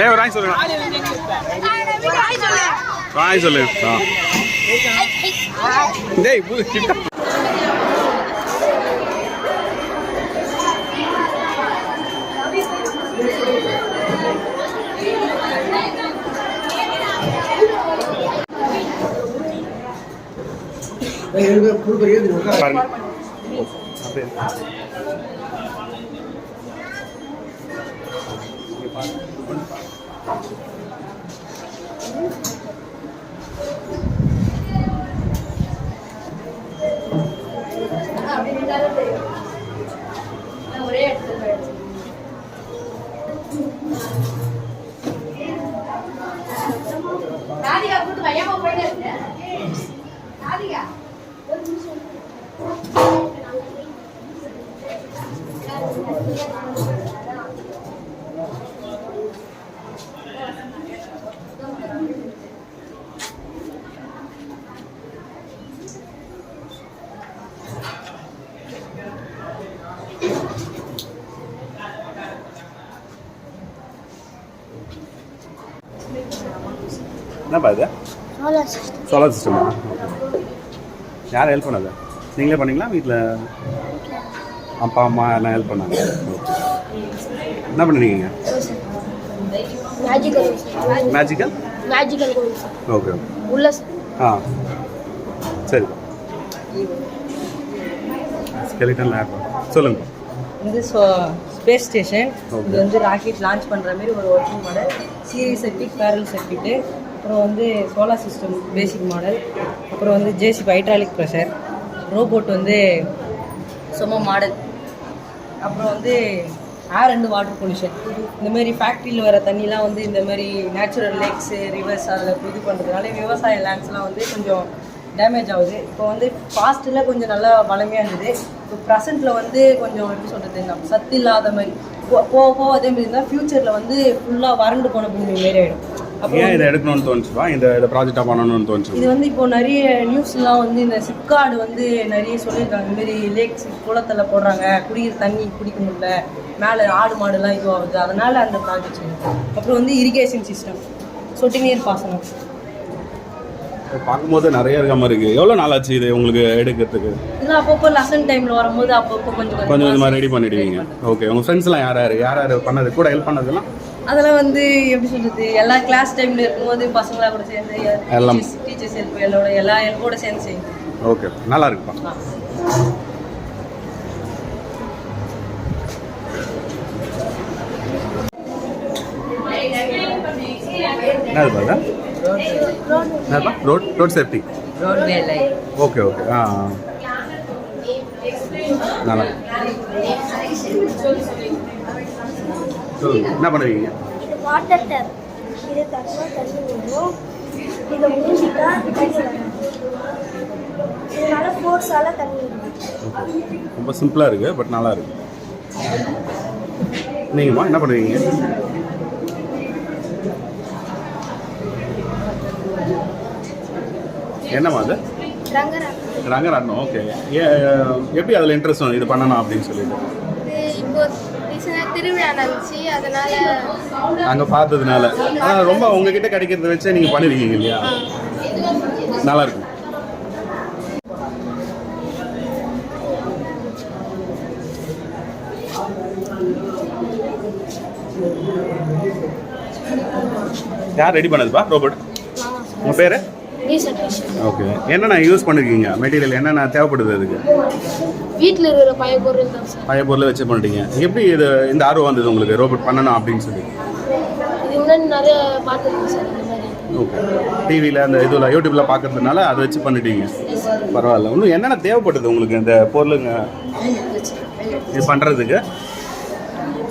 ஏய் ஒரு ஹாய் சொல்லுங்க. ஹாய் சொல்லு. ஆ. டேய் கிட்ட. பாருங்க. அப்படியே? என்னப்பா இது? சோலார் சிஸ்டமா. யார் ஹெல்ப் பண்ணது? நீங்களே பண்ணீங்களா வீட்டில் அப்பா அம்மா எல்லாம் ஹெல்ப் பண்ணாங்க என்ன பண்ணுறீங்க மேஜிக்கல் மேஜிக்கல் மேஜிக்கல் ஓகே உள்ள ஆ. சரி. ஸ்கெலிட்டன் லேப் சொல்லுங்க. வந்து ஸ்பேஸ் ஸ்டேஷன். இது வந்து ராக்கெட் லான்ச் பண்ணுற மாதிரி ஒரு working model series circuit parallel circuit அப்புறம் வந்து சோலார் சிஸ்டம் பேசிக் மாடல் அப்புறம் வந்து ஜேசிபி ஹைட்ராலிக் ப்ரெஷர் ரோபோட் வந்து சும்மா மாடல் அப்புறம் வந்து ஏர் அண்ட் வாட்டர் பொல்யூஷன் இந்த மாதிரி ஃபேக்ட்ரியில் வர தண்ணிலாம் வந்து இந்த மாதிரி நேச்சுரல் லேக்ஸு ரிவர்ஸ் அதில் இது பண்ணுறதுனால விவசாய லேண்ட்ஸ்லாம் வந்து கொஞ்சம் டேமேஜ் ஆகுது. இப்போ வந்து ஃபாஸ்ட்டில் கொஞ்சம் நல்லா வளமையாக இருந்தது. இப்போ ப்ரெசண்ட்டில் வந்து கொஞ்சம் எப்படி சொல்கிறது நம்ம சத்து இல்லாத மாதிரி. போ- போக போக அதே மாதிரி இருந்தால் ஃப்யூச்சரில் வந்து ஃபுல்லாக வறண்டு போன பூமி மாரி ஆகிடும் ஏன் இதை எடுக்கணும்னு தோணுச்சுப்பா? இந்த இதை ப்ராஜெக்டாக பண்ணணும்னு தோணுச்சு இது வந்து இப்போ நிறைய நியூஸ்லாம் வந்து இந்த சிப்கார்டு வந்து நிறைய சொல்லியிருக்காங்க. இந்த மாதிரி லேக்ஸ் குளத்தில் போடுறாங்க. குடிக்கிற தண்ணி குடிக்க முடியல. மேலே ஆடு மாடுலாம் இதுவாகுது. அதனால அந்த ப்ராஜெக்ட் அப்புறம் வந்து இரிகேஷன் சிஸ்டம் சொட்டு நீர் பாசனம். பார்க்கும்போது நிறைய இருக்க மாதிரி இருக்குது எவ்வளோ நாள் ஆச்சு இது உங்களுக்கு எடுக்கிறதுக்கு? இதெல்லாம் அப்பப்போ லெசன் டைமில் வரும்போது அப்பப்போ கொஞ்சம் கொஞ்சம் கொஞ்சமாக ரெடி பண்ணிடுவீங்க. ஓகே உங்கள் ஃப்ரெண்ட்ஸ்லாம் யார் யார்? யார் யார் பண்ணது? கூட ஹெல்ப் பண்ணதெல்லாம்? அதெல்லாம் வந்து எப்படி சொல்றது எல்லா கிளாஸ் டைம்ல இருக்கும்போது பசங்களா கூட சேர்ந்து எல்லாம். டீச்சர்ஸ் ஹெல்ப் எல்லாரோட எல்லா ஹெல்ப்போட சேர்ந்து செய்யும் ஓகே நல்லா இருக்குப்பா. என்னதுப்பா? Road road safety okay okay ஆ. நல்லா. சொல்லுங்க. என்ன பண்ணுவீங்க? இது வாட்டர் டேப் இது தனியாக தண்ணி வரும் இதை மூடிட்டா தண்ணி வரும். இதனால ஃபோர்ஸால தண்ணி வரும். ஓகே. ரொம்ப சிம்பிளாக இருக்குது பட் நல்லா இருக்கு. நீங்கம்மா என்ன பண்ணுவீங்க? என்னம்மா அது? ரங்கராட்டம் ஓகே. எப்படி அதில் இன்ட்ரெஸ்ட் இது பண்ணணும் அப்படின்னு சொல்லிட்டு. திருவிழா நடந்துச்சு அதனால அங்கே பார்த்ததுனால. ஆனால் ரொம்ப உங்ககிட்ட கிடைக்கிறத வச்சே நீங்கள் பண்ணிருக்கீங்க இல்லையா? நல்லா இருக்கும். யார் ரெடி பண்ணதுப்பா ரோபோட் உங்கள் பேர்? ஓகே என்னென்ன யூஸ் பண்ணிருக்கீங்க? மெட்டீரியல் என்னென்ன தேவைப்படுது அதுக்கு? வீட்டில் இருக்கிற பழைய பொருள் தான் சார். பழைய பொருளை வச்சு பண்ணிட்டீங்க. எப்படி இது இந்த ஆர்வம் வந்தது உங்களுக்கு? ரோபோட் பண்ணணும் அப்படின்னு சொல்லி. இது முன்னாடி நிறைய பார்த்துருக்கேன் சார் இந்த மாதிரி. ஓகே டிவியில் அந்த இதில் யூடியூப்பில் பார்க்கறதுனால அதை வச்சு பண்ணிட்டீங்க. பரவாயில்ல. இன்னும் என்னென்ன தேவைப்படுது உங்களுக்கு இந்த பொருளுங்க? இது பண்ணுறதுக்கு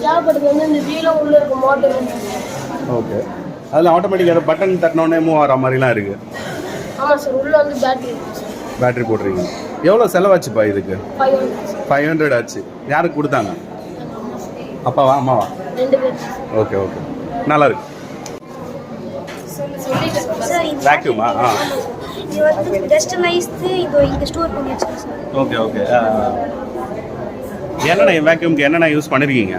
தேவைப்படுறது வந்து இந்த வீலும் உள்ளே இருக்க மோட்டர் ஓகே அதில் ஆட்டோமேட்டிக்காக பட்டன் தட்டினோடனே மூவ் ஆகிற மாதிரிலாம் இருக்குது ஆமாம் சார் உள்ளே வந்து பேட்டரி பேட்டரி போடுறீங்க எவ்வளோ செலவாச்சுப்பா இதுக்கு? ஃபைவ் ஹண்ட்ரட் ஆச்சு. யாருக்கு கொடுத்தாங்க? அப்பாவா அம்மாவா? ஓகே ஓகே நல்லா இருக்கு. சார் வேக்யூமா ஆ. இது வந்து வெஸ்டர்னைஸ்து இது இங்கே ஸ்டோர் பண்ணி வச்சுருக்கேன் சார் ஓகே ஓகே என்னென்ன வேக்யூம்க்கு என்னென்ன யூஸ் பண்ணிருக்கீங்க?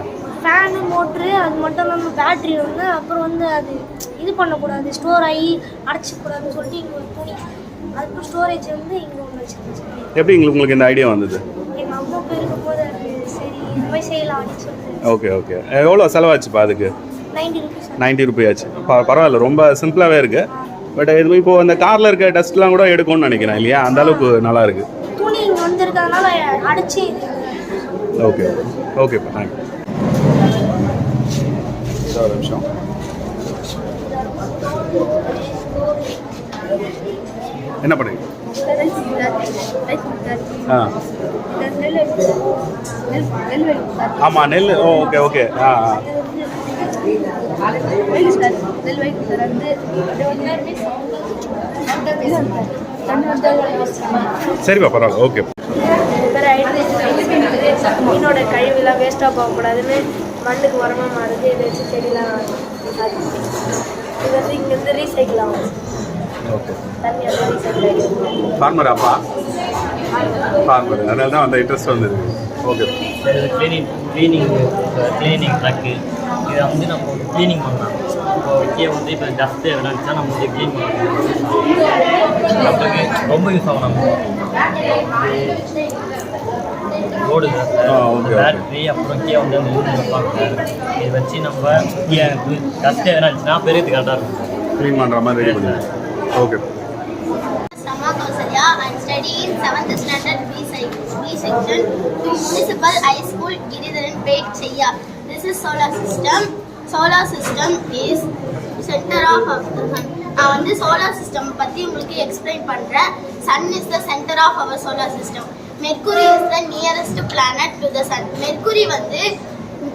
ஃபேனு மோட்ரு அது மட்டும் இல்லாமல் பேட்ரி வந்து அப்புறம் வந்து அது இது பண்ணக்கூடாது. ஸ்டோர் ஆகி அடைச்சிக்கூடாதுன்னு சொல்லிட்டு இங்கே ஒரு துணி. அதுக்கப்புறம் ஸ்டோரேஜ் வந்து இங்கே ஒன்று வச்சுருந்துச்சு. எப்படி உங்களுக்கு உங்களுக்கு இந்த ஐடியா வந்தது? எங்கள் அம்மா போய் இருக்கும்போது அது சரி இந்த மாதிரி செய்யலாம் அப்படின்னு சொல்லிட்டு. ஓகே ஓகே எவ்வளோ செலவாச்சுப்பா அதுக்கு? நைன்டி ருபீஸ் நைன்ட்டி ருபி ஆச்சு ப பரவாயில்ல ரொம்ப சிம்பிளாகவே இருக்கு. பட் இது இப்போ அந்த காரில் இருக்க டஸ்ட்லாம் கூட எடுக்கும்னு நினைக்கிறேன் இல்லையா? அந்த அளவுக்கு நல்லா இருக்கு. துணி இங்கே வந்திருக்கிறதுனால அடைச்சி ஓகே ஓகேப்பா தேங்க்யூ ஒரு நிமிஷம். என்ன பண்ணுங்க ஆ. ஆமாம் நெல் ஓ ஓகே ஓகே ஆ ஆ. சரிப்பா பரவாயில்ல ஓகே என்னோட கழிவுலாம் வேஸ்ட்டாக போகக்கூடாதுன்னு மண்ணுக்கு உரமாக மாறுது இதை வச்சு செடிலாம் இது வந்து இங்கேருந்து ரீசைக்கிள் ஆகும். ஓகே. தண்ணி வந்து ரீசைக்கிள் ஆகிடும். ஃபார்மர் அப்பா? ஃபார்மர் அதனால தான் அந்த இன்ட்ரெஸ்ட் வந்தது. Okay cleaning cleaning cleaning truck இதை வந்து நம்ம க்ளீனிங் பண்ணலாம். இப்போ கீழே வந்து இப்போ டஸ்ட்டு நம்ம வந்து க்ளீன் பண்ணலாம். நம்மளுக்கு ரொம்ப யூஸ் ஆகும் நம்ம. Okay. பேட்டரி அப்புறம் கீழே வந்து அந்த யூஸ் வைப்பாங்க இதை வச்சு நம்ம டஸ்ட்டு எதனா இருந்துச்சுன்னா பெரியது கரெக்டாக இருக்கும் க்ளீன் பண்ணுற மாதிரி ரெடி பண்ணுங்க okay Sama Kausalya. I'm studying 7th standard B, sec- B section to Municipal High School Giridharan Pet Chaya. This is solar system. Solar system is center of of the sun. நான் வந்து solar system பற்றி உங்களுக்கு explain பண்ணுறேன் sun is the centre of our solar system Mercury is the nearest planet to the sun Mercury வந்து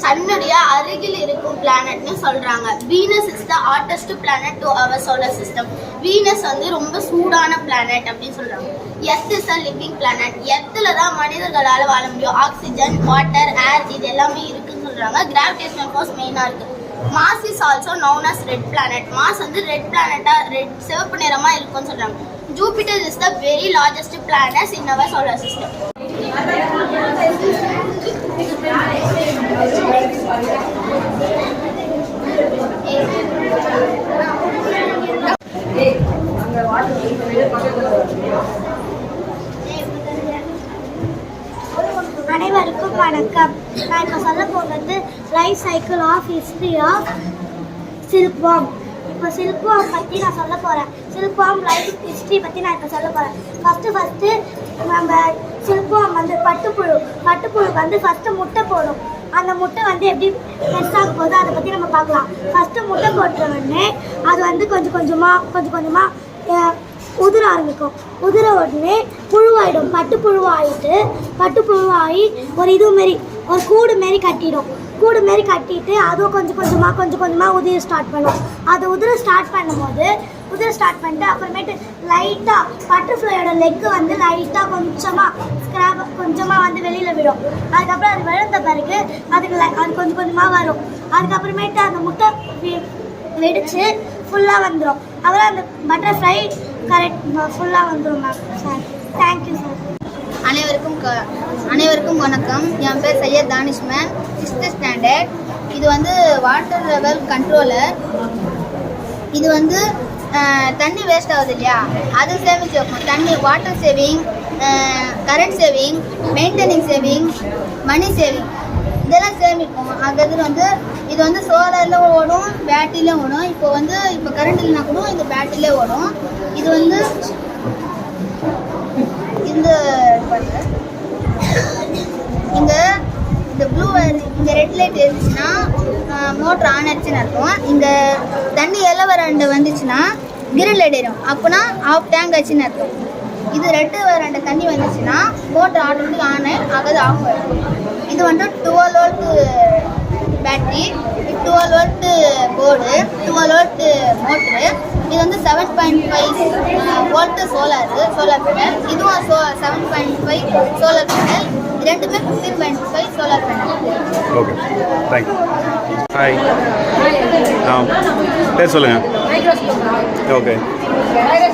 சன்னுடைய அருகில் இருக்கும் பிளானட்னு சொல்றாங்க. Venus is the hottest planet to our solar system Venus வந்து ரொம்ப சூடான பிளானட் அப்படின்னு சொல்றாங்க. Earth is a living planet எர்த்தில் தான் மனிதர்களால் வாழ முடியும். ஆக்சிஜன் வாட்டர் ஏர் இது எல்லாமே இருக்குன்னு சொல்றாங்க. கிராவிடேஷனல் ஃபோர்ஸ் மெயினாக இருக்கு. Mars is also known as red planet Mars வந்து ரெட் பிளானட்டா ரெட் சிவப்பு நிறமா இருக்கும்னு சொல்றாங்க. Jupiter is the very largest planet in our solar system அனைவருக்கும் வணக்கம். நான் இப்போ சொல்ல போகிறது life cycle of history of silkworm இப்போ சில்க்வாம் பற்றி நான் சொல்ல போகிறேன் சில்க்வாம் லைஃப் ஹிஸ்ட்ரி பற்றி நான் இப்போ சொல்ல போகிறேன் ஃபஸ்ட்டு ஃபஸ்ட்டு நம்ம சில்க்வாம் வந்து பட்டுப்புழு பட்டுப்புழு வந்து ஃபஸ்ட்டு முட்டை போடும். அந்த முட்டை வந்து எப்படி பெருசாக போகுதோ அதை பற்றி நம்ம பார்க்கலாம். ஃபஸ்ட்டு முட்டை போட்ட உடனே அது வந்து கொஞ்சம் கொஞ்சமாக கொஞ்சம் கொஞ்சமாக உதிர ஆரம்பிக்கும். உதிர உடனே புழுவாயிடும். பட்டு புழுவாயிட்டு பட்டு புழுவாகி ஒரு இது மாரி ஒரு கூடு மாரி கட்டிடும். கூடு மாரி கட்டிட்டு அதுவும் கொஞ்சம் கொஞ்சமாக கொஞ்சம் கொஞ்சமாக உதிர ஸ்டார்ட் பண்ணும். அது உதிர ஸ்டார்ட் பண்ணும்போது இது ஸ்டார்ட் பண்ணிட்டு அப்புறமேட்டு லைட்டாக பட்டர்ஃப்ளையோட லெக்கு வந்து லைட்டாக கொஞ்சமாக ஸ்க்ராப் கொஞ்சமாக வந்து வெளியில் விடும். அதுக்கப்புறம் அது விழுந்த பிறகு அதுக்கு அது கொஞ்சம் கொஞ்சமாக வரும். அதுக்கப்புறமேட்டு அந்த முட்டை வெடித்து ஃபுல்லாக வந்துடும் அப்புறம் அந்த பட்டர்ஃப்ளை கரெக்ட் ஃபுல்லாக வந்துடும் மேம் சார் தேங்க்யூ சார் அனைவருக்கும் க- அனைவருக்கும் வணக்கம். என் பேர் சையத் தானிஷ்மேன் சிக்ஸ்த்து ஸ்டாண்டர்ட் இது வந்து வாட்டர் லெவல் கண்ட்ரோலர் இது வந்து தண்ணி வேஸ்ட் ஆகுது இல்லையா? அது சேமிச்சு வைப்போம் தண்ணி water saving current saving maintaining saving money saving இதெல்லாம் சேமிப்போம். அது வந்து இது வந்து சோலாரில் ஓடும் பேட்டரியிலும் ஓடும். இப்போ வந்து இப்போ கரண்ட் இல்லைனா கூட இது பேட்டரியிலே ஓடும். இது வந்து இந்த இந்த இந்த ப்ளூ இங்கே ரெட் லைட் இருந்துச்சுன்னா மோட்டர் ஆன் ஆச்சுன்னு அர்த்தம். இந்த தண்ணி எல்லோ வரண்டு வந்துச்சுன்னா கிரில் லைட் எரியும் அப்போனா ஆஃப் டேங்க் ஆச்சுன்னு அர்த்தம். இது ரெட்டு வரண்டு தண்ணி வந்துச்சுன்னா மோட்டர் ஆட்டோமேட்டிக் ஆன் ஆகாது ஆஃப் ஆகும் இது வந்து twelve volt battery twelve volt board twelve volt motor இது வந்து seven point five volt solar solar panel இதுவும் so seven point five solar panel ரெண்டுமே fifteen point five solar panel okay thank you hi ஆ பேர் சொல்லுங்கள் okay இது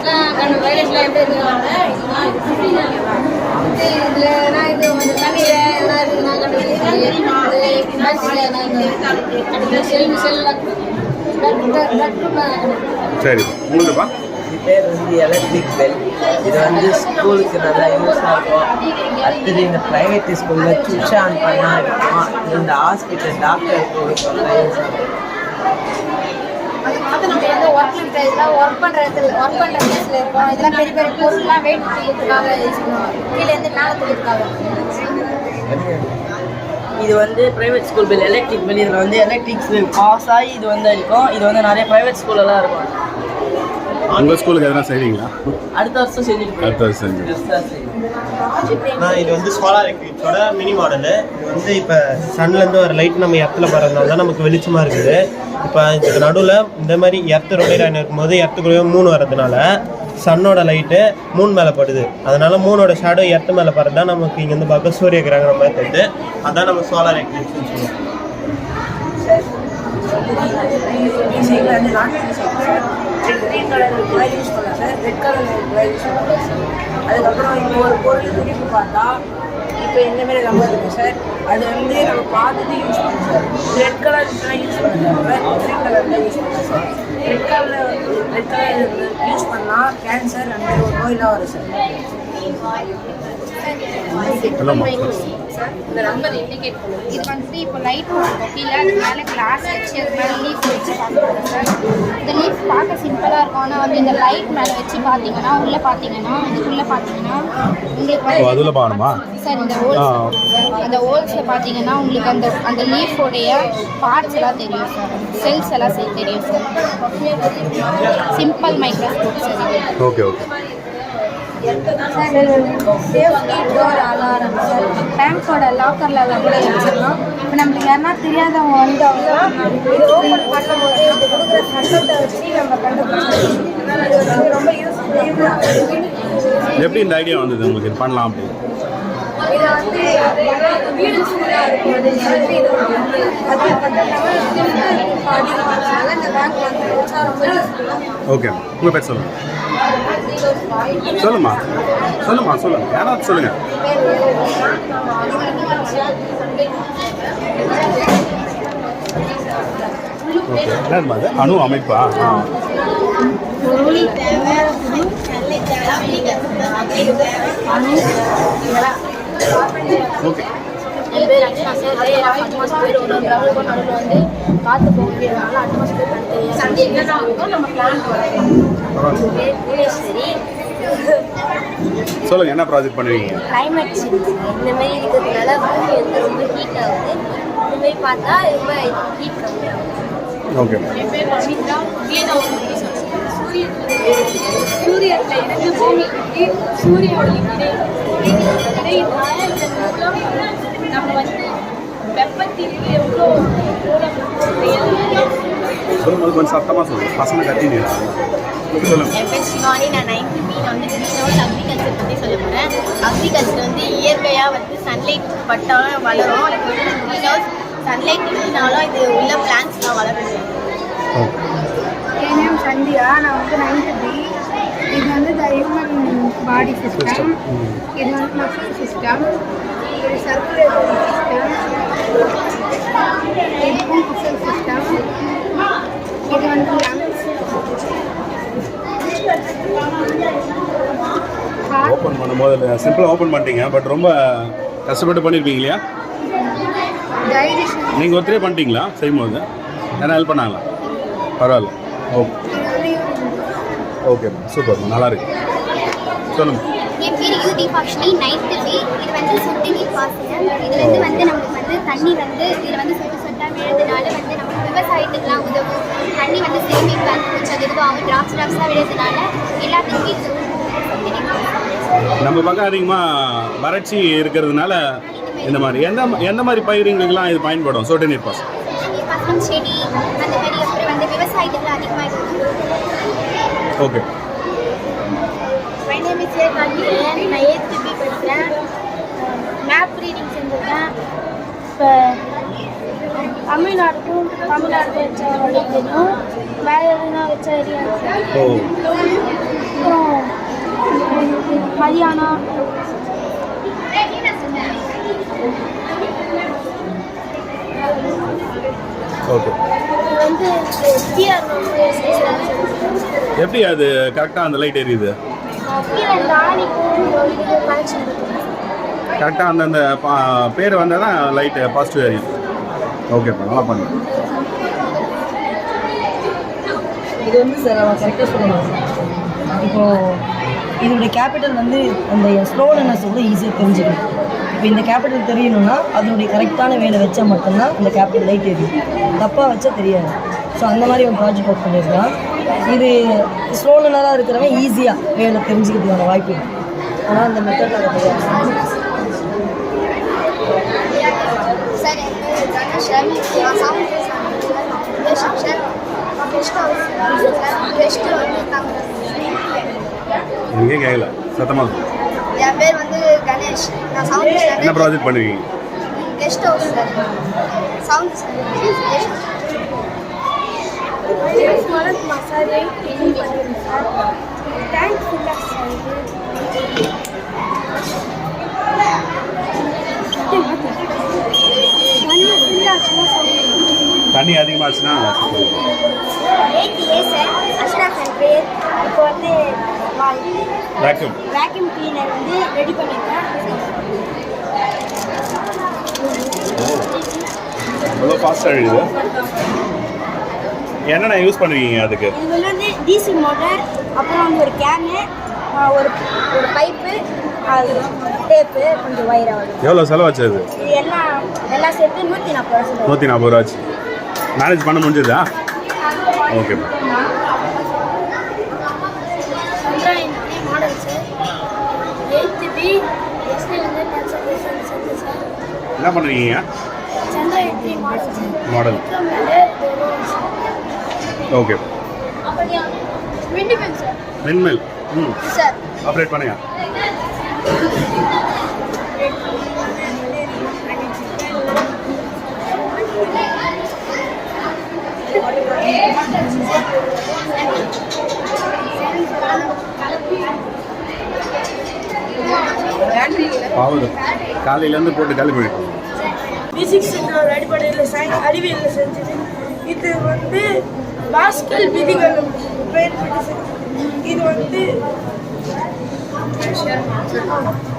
சரி. உங்களுதுப்பா? இது பேர் வந்து எலக்ட்ரிக் பெல் இது வந்து ஸ்கூலுக்கு நல்லா யூஸ் ஆகும். அடுத்தது இந்த ப்ரைவேட் ஸ்கூலில் சுவிட்ச் ஆன் பண்ணால் இருக்கும் இந்த ஹாஸ்பிட்டல் டாக்டர் யூஸ் ஆகும். அது பார்த்து நம்ம எந்த ஒர்க் இதெல்லாம் ஒர்க் பண்ணுற இடத்துல ஒர்க் பண்ணுற பிளேஸில் இருக்கோம். இதெல்லாம் பெரிய பெரிய பொருள்லாம் வெயிட் தூக்கிறதுக்காக யூஸ் பண்ணுவோம் கீழேருந்து மேலே தூக்கிறதுக்காக இது வந்து private school bill electric bill இதில் வந்து எலக்ட்ரிக்ஸ் பாஸ் ஆகி இது வந்து இருக்கும் இது வந்து நிறைய ப்ரைவேட் ஸ்கூலெல்லாம் இருக்கும். உங்கள் ஸ்கூலுக்கு எதனா செய்றீங்களா அடுத்த வருஷம் செஞ்சுட்டு அடுத்த வருஷம் செஞ்சு நான் இது வந்து சோலார் எக்லிப்ஸோட மினி மாடலு இது வந்து இப்போ சன்லேருந்து வர லைட் நம்ம எர்த்தில் படுறதுனால தான் நமக்கு வெளிச்சமாக இருக்குது இப்போ இதுக்கு நடுவில் இந்த மாதிரி எர்த்து ரொட்டேட் இருக்கும்போது எர்த்துக்குள்ளேயே மூணு வர்றதுனால சன்னோட லைட்டு மூணு மேலே படுது அதனால மூணோட ஷேடோ எர்த்து மேலே படுறது தான் நமக்கு இங்கேருந்து பார்க்க சூரிய கிரகணம் மாதிரி தெரியுது அதான் நம்ம சோலார் எக்லிப்ஸ்னு சொல்லுவோம் க்ரீன் கலர் யூஸ் பண்ணலாம் sir red colour wire use பண்ணலாம் சார் அதுக்கப்புறம் இப்போ ஒரு பொருள் துடிப்பு பார்த்தா இப்போ இந்த மாதிரி நம்பர் இருக்குது சார் அது வந்து நம்ம பார்த்துட்டு யூஸ் பண்ணணும் சார் ரெட் கலர் யூஸ் பண்ணுறாங்க சார் க்ரீன் கலரில் யூஸ் பண்ணலாம் சார் ரெட் கலரில் ரெட் கலர் யூஸ் பண்ணால் கேன்சர் அந்த ஒரு நோயெலாம் வரும் சார் சார். இந்த நம்பர் இண்டிகேட் பண்ணுவோம் இது வந்து இப்போ லைட் கீழே அது மேலே கிளாஸ் வச்சு அது மேலே லீஃப் வச்சு பார்க்குறோம் சார். இந்த லீஃப் பார்க்க சிம்பிளாக இருக்கும். ஆனால் வந்து இந்த லைட் மேலே வச்சு பார்த்தீங்கன்னா உள்ளே பார்த்தீங்கன்னா இதுக்குள்ளே பார்த்தீங்கன்னா உங்களுக்கு அதில் பார்க்கணுமா? சார் இந்த. ஹோல்ஸ் அந்த ஹோல்ஸில் பார்த்தீங்கன்னா உங்களுக்கு அந்த அந்த லீஃபோடைய பார்ட்ஸ் எல்லாம் தெரியும் சார். செல்ஸ் எல்லாம் தெரியும் sir. Simple microscope sir okay okay. Safety door alarm sir பேங்க்கோட லாக்கரில் எல்லாம் கூட வச்சிடலாம் இப்போ நம்மளுக்கு யாருன்னா தெரியாதவங்க வந்தாங்கன்னா இது ஓப்பன் பண்ணும்போது இது கொடுக்குற சட்டத்தை வச்சு நம்ம கண்டுபிடிச்சிடலாம் இது வந்து ரொம்ப யூஸ்ஃபுல்லாக எப்படி இந்த ஐடியா வந்தது உங்களுக்கு? இது பண்ணலாம் அப்படி இதை வந்து வீடு சூடாக இருக்கும் அது வந்து இது வந்து ஓகே உங்கள் பேர் சொல்லுங்கள் சொல்லுமா சொல்லுமா சொல்லுங்கள் யாராவது சொல்லுங்கள் ஓகே என்னதுமா அது அணு அமைப்பா? ஆ. ஓகே என் பேர் சார் அட்மாஸ்பியர் ஒரு லெவலுக்கும் நடுவில் வந்து காற்று போக முடியாதனால அட்மாஸ்பியர் பண்ணி தெரியாது நம்ம பிளான் பண்ணலாம் பரவாயில்ல புவனேஸ்வரி சொல்லுங்கள் என்ன ப்ராஜெக்ட் பண்ணுவீங்க கிளைமேட் சேஞ்ச் இந்த மாதிரி இருக்கிறதுனால பூமி வந்து ரொம்ப ஹீட் ஆகுது இந்த மாதிரி பார்த்தா ரொம்ப ஹீட் கம்மியாகும் ஓகே என் பேர் பவித்ரா வேதாவும் சூரியத்தில் இருந்து பூமிக்கு சூரிய ஒளி மூலம் நம்ம வந்து வெப்பத்திற்கு எவ்வளோ சொல்லும்போது கொஞ்சம் சத்தமாக சொல்லுங்கள் பசங்க கத்தினீங்க சொல்லுங்கள் என் பேர் சிவானி. நான் நைன்த்து பி நான் வந்து க்ரீன் ஹவுஸ் அக்ரிகல்ச்சர் பற்றி சொல்ல போகிறேன் அக்ரிகல்ச்சர் வந்து இயற்கையாக வந்து சன்லைட் பட்டாலும் வளரும். ஹவுஸ் சன்லைட் இல்லைனாலும் இது உள்ள பிளான்ஸ்லாம் வளரும். ஓகே. என் நேம் சந்தியா. நான் வந்து நைன்த்து பி இது வந்து த ஹியூமன் பாடி சிஸ்டம் இது வந்து மசில் சிஸ்டம் இது வந்து லங்ஸ் ஹார்ட் ஓப்பன் பண்ணும்போது சிம்பிளாக ஓப்பன் பண்ணிட்டீங்க பட் ரொம்ப கஷ்டப்பட்டு பண்ணியிருப்பீங்க இல்லையா? நீங்கள் ஒருத்தரே பண்ணிட்டீங்களா? செய்யும்போது. யாரும் ஹெல்ப் பண்ணாங்களா? பரவாயில்ல. ஓகே ஓகே சூப்பர் நல்லா இருக்கு. சொல்லுங்கள் என் பேர் யூதி பாக்ஷினி நைன்த்து பி இது வந்து சொட்டு நீர் பாசனம். இதுலேருந்து வந்து நமக்கு வந்து தண்ணி வந்து இதில் வந்து சொட்டு சொட்டாக விழுறதுனால வந்து நமக்கு விவசாயத்துக்குலாம் உதவும். தண்ணி வந்து சேமிப்பாங்க கொஞ்சம் இதுவாகும் ட்ராப்ஸ் ட்ராப்ஸாக விழுறதுனால எல்லாத்துக்குமே இது. நம்ம பக்கம் அதிகமாக வறட்சி இருக்கிறதுனால இந்த மாதிரி. எந்த எந்த மாதிரி பயிருங்களுக்கெல்லாம் இது பயன்படும்? சொட்டு நீர் பாசனம். செடி அந்த மாதிரி அப்புறம் வந்து விவசாயத்துக்குலாம் அதிகமாக okay my name is A Karthikeyan நான் எயித்து பி படிக்கிறேன் மேப் ரீடிங் செஞ்சுருக்கேன். இப்போ தமிழ்நாடுக்கும் தமிழ்நாடு வச்ச வழி தெரியும் வேறு எதுனா வச்ச ஓ. அப்புறம் ஹரியானா. வந்து எப்படி அது கரெக்டாக அந்த லைட் எரியுது? கீழே கனெக்ஷன் கரெக்டாக அந்தந்த பா- பேர் வந்தால் தான் லைட்டு பாசிட்டிவ் எரியும் ஓகேப்பா நல்லா பண்ணுங்க இது வந்து சார் கரெக்டாக சொல்லணும் இப்போ இதோடைய கேபிட்டல் வந்து அந்த ஸ்லோனஸ் வந்து ஈஸியாக தெரிஞ்சுக்கணும். இப்போ இந்த கேபிட்டல் தெரியணும்னா அதனுடைய கரெக்டான வேலை வச்சா மட்டும்தான் அந்த கேபிட்டல் லைட் தெரியும் தப்பாக வச்சா தெரியாது. ஸோ அந்த மாதிரி ஒரு ப்ராஜெக்ட் ஒர்க் பண்ணியிருக்கான். இது ஸ்லோனராக இருக்கிறவங்க ஈஸியாக வேலை தெரிஞ்சுக்கிறதுக்கான வாய்ப்பு ஆனால் அந்த மெத்தட் அதை தெரியாது சார் என் ஹவுஸ் கெஸ்ட்டு வந்து நாங்கள் எங்கேயும் கேட்கல சத்தமாக என் பேர் வந்து கணேஷ். நான் சவுண்ட் என்ன ப்ராஜெக்ட் பண்ணுவீங்க? Guest house sir sound standard வணக்கம் சார் எயிட் பண்ணிடுறேன் சார் தேங்க்ஸ் ஃபுல்லாக சார் இது ஒன்று ஃபுல்லாக சொல்லுங்கள் தண்ணி அதிகமாச்சுன்னா வேக்யூம் வேக்யூம் கிளீனர் வந்து ரெடி பண்ணியிருக்கேன் எவ்வளோ ஃபாஸ்ட்டாக எழுதுது. என்னென்ன யூஸ் பண்ணுவீங்க அதுக்கு? இது வந்து டிசி மோட்டர் அப்புறம் வந்து ஒரு கேனு ஒரு ஒரு பைப்பு டேப்பு கொஞ்சம் ஒயர் ஆகுது எவ்வளோ செலவாச்சு அது? எல்லாம் எல்லாம் சேர்த்து நூற்றி நாற்பது ரூபா நூற்றி நாற்பது ரூபாச்சு. மேனேஜ் பண்ண முடிஞ்சதா? ஓகே என்ன த்ரீ மாடல் ஓகே மின்மெல் ம் ஆப்ரேட் பண்ணுங்க. காலையிலேருந்து போட்டு காலி பண்ணிட்டு பிசிக்ஸ் ஒரு அடிப்படையில் சயின்ஸ் அறிவியலில் செஞ்சது. இது வந்து பாஸ்கல் விதிகளும் பயன்படுத்தி செஞ்சது. இது வந்து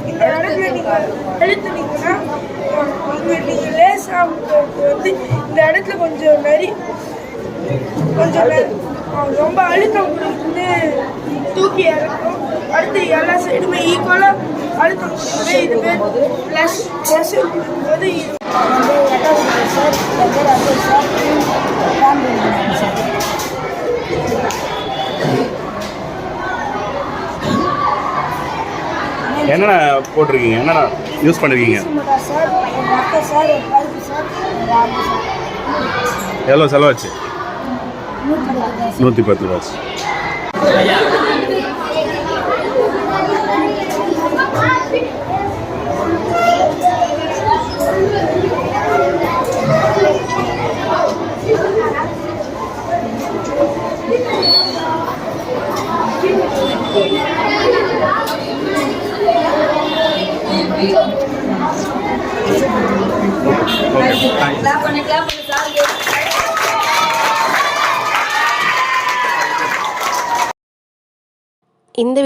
இந்த இடத்துல நீங்கள் எழுத்துனீங்கன்னா இங்கே நீங்கள் லேசாக வந்து இந்த இடத்துல கொஞ்சம் நிறைய கொஞ்சம் ரொம்ப அழுத்தம் கொடுத்து தூக்கி இறக்கும். அடுத்து எல்லா சைடுமே ஈக்குவலாக அழுத்தம் கொடுக்குது. இது பேர் ப்ளஸ் ப்ளஸ் கொடுக்கும்போது இது என்னென்ன போட்டிருக்கீங்க? என்னென்ன யூஸ் பண்ணிருக்கீங்க? எவ்வளோ செலவாச்சு? நூற்றி பத்து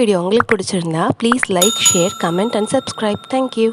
வீடியோ உங்களுக்கு பிடிச்சிருந்தா please like share comment and subscribe thank you